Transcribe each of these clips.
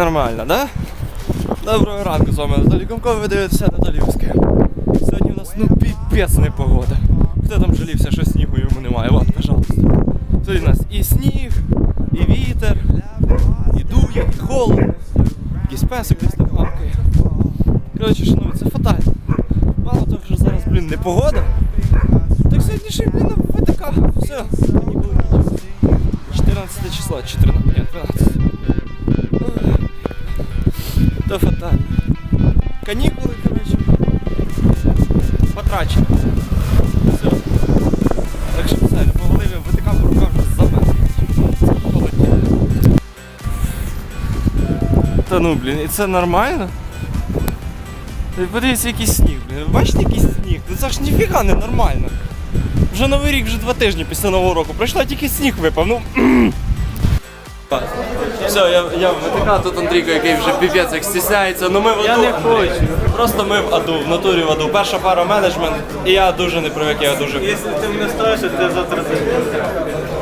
Нормально, да? Доброго ранку, з вами Анатолій ви дивитеся Анатоліївське. Сьогодні у нас ну піпець не погода. Хто там жалівся, що снігу йому немає? От, пожалуйста. Сьогодні у нас і сніг, і вітер, і дує, і холодно. Якийсь песик десь там гавкає. Коротше, шановні, це фатально. Мало того, що зараз, блін, не погода. Так сьогодні ще, блін, ВТК. Все, канікули кінчились. 14 число, 14, ні, 13. То фатально. Канікули, коротше. Потрачено. Все. Так що все, я ВТК по руках вже за холодні. Та ну, блін, і це нормально? Подивіться, який сніг, блін. Бачите, який сніг? Ну це ж ніфіга не нормально. Вже новий рік, вже два тижні після нового року. Пройшло, тільки сніг випав. Ну. Все, я, я в ВТК, тут Андрійко, який вже піпець як стісняється. Ну ми в аду. Я не хочу. Просто ми в аду, в натурі в аду. Перша пара менеджмент, і я дуже не привик, я дуже. Якщо ти мене стоїш, то ти завтра заб'єш.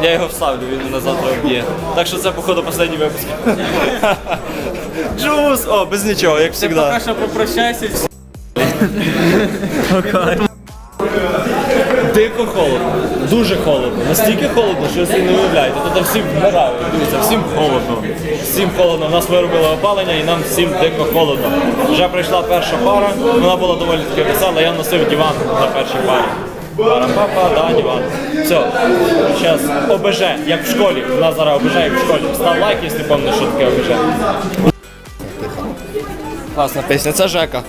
Я його вставлю, він мене завтра вб'є. Так що це, походу, останній випуск. Джус! О, без нічого, як Ти завжди. поки що попрощайся. Дико холодно, дуже холодно. Настільки холодно, що ви не уявляєте. Тут всім вмирають. Дивіться, всім холодно. Всім холодно. У нас виробили опалення і нам всім дико холодно. Вже прийшла перша пара, вона була доволі таки весела, я носив диван на першій парі. Пара-папа, да, диван. Все. Зараз ОБЖ, як в школі. У нас зараз ОБЖ, як в школі. Став лайк, якщо пам'ятаєш, що таке ОБЖ. Класна пісня, це Жека.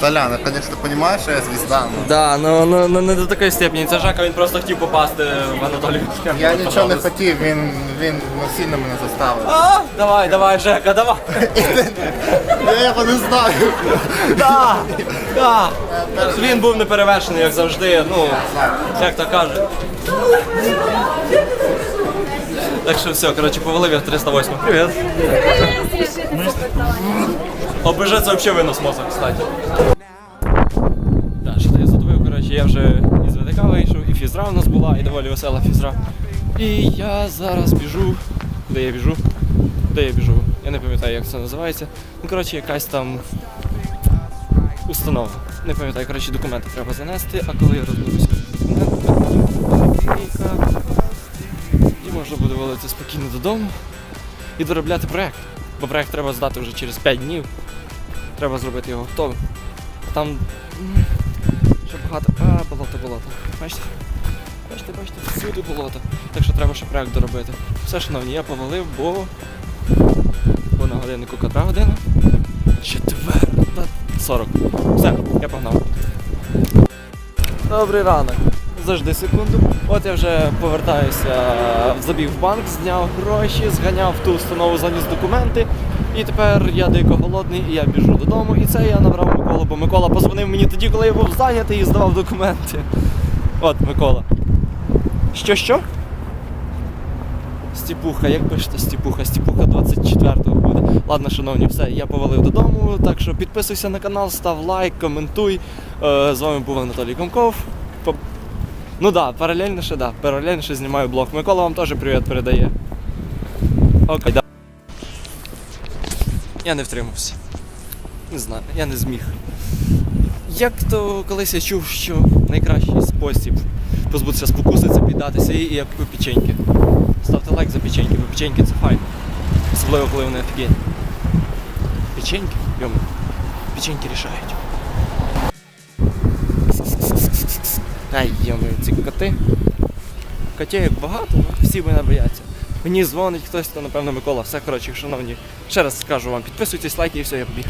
Толян, я, конечно, понимаю, что я звезда, но Да, ну, ну, ну не до такої степені. Це Жека, він просто хотів попасти в Анатолію. я нічого не хотів, він, він сильно мене заставив. А, давай, давай, Жека, давай. Я його не знаю. Да, да. Він був неперевершений, як завжди. Ну, як то кажуть. Так що все, коротше, повалив я в 308. Привіт. ОБЖ це взагалі винос мозок, кстати. Так, що я задовив, коротше, я вже із ВДК вийшов, і фізра у нас була, і доволі весела фізра. І я зараз біжу. Куди я біжу? Куди я біжу? Я не пам'ятаю, як це називається. Ну, коротше, якась там установа. Не пам'ятаю, коротше, документи треба занести, а коли я розберуся і можна буде валити спокійно додому і доробляти проєкт. Бо проєкт треба здати вже через 5 днів. Треба зробити його готовим. Там ще багато. А, болото, болото. Бачите? Бачите, бачите, всюди болото. Так що треба ще проєкт доробити. Все, шановні, я повалив, бо. Бо на годиннику котра година? Четверта 40. Все, я погнав. Добрий ранок. Завжди секунду. От я вже повертаюся, забіг в банк, зняв гроші, зганяв ту установу, заніс документи. І тепер я дико голодний і я біжу додому. І це я набрав Миколу, бо Микола позвонив мені тоді, коли я був зайнятий і здавав документи. От Микола. Що що? Стіпуха, як пишете Стіпуха? Стіпуха 24-го буде. Ладно, шановні, все, я повалив додому. Так що підписуйся на канал, став лайк, коментуй. Е, з вами був Анатолій Комков. Ну да, паралельно ще да, паралельно ще знімаю блог. Микола вам теж привіт передає. Окей, да. Я не втримався. Не знаю, я не зміг. Як то колись я чув, що найкращий спосіб позбутися спокуси це піддатися і я купив печеньки. Ставте лайк за печеньки, бо печеньки це файно. Особливо, коли вони офігенні. Печеньки? Йому. Печеньки рішають. Ай, йому, ці коти. Котів багато, всі мене бояться. Мені дзвонить хтось, то напевно Микола. Все коротше, шановні. Ще раз скажу вам, підписуйтесь, лайки і все, я побіг.